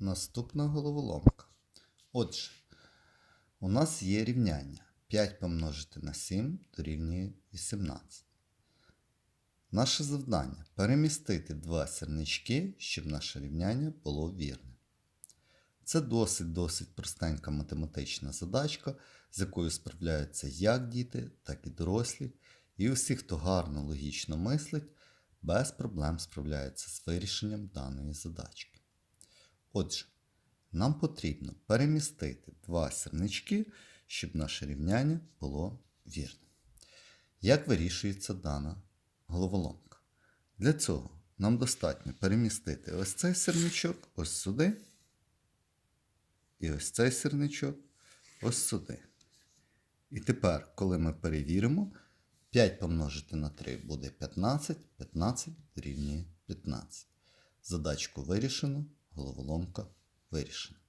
Наступна головоломка. Отже, у нас є рівняння 5 помножити на 7 дорівнює 18. Наше завдання перемістити два сірнички, щоб наше рівняння було вірним. Це досить-досить простенька математична задачка, з якою справляються як діти, так і дорослі, і усі, хто гарно логічно мислить, без проблем справляються з вирішенням даної задачки. Отже, нам потрібно перемістити два сірнички, щоб наше рівняння було вірним. Як вирішується дана головоломка? Для цього нам достатньо перемістити ось цей сірничок ось сюди. І ось цей сірничок ось сюди. І тепер, коли ми перевіримо, 5 помножити на 3 буде 15, 15 дорівнює 15. Задачку вирішено, головоломка вирішена.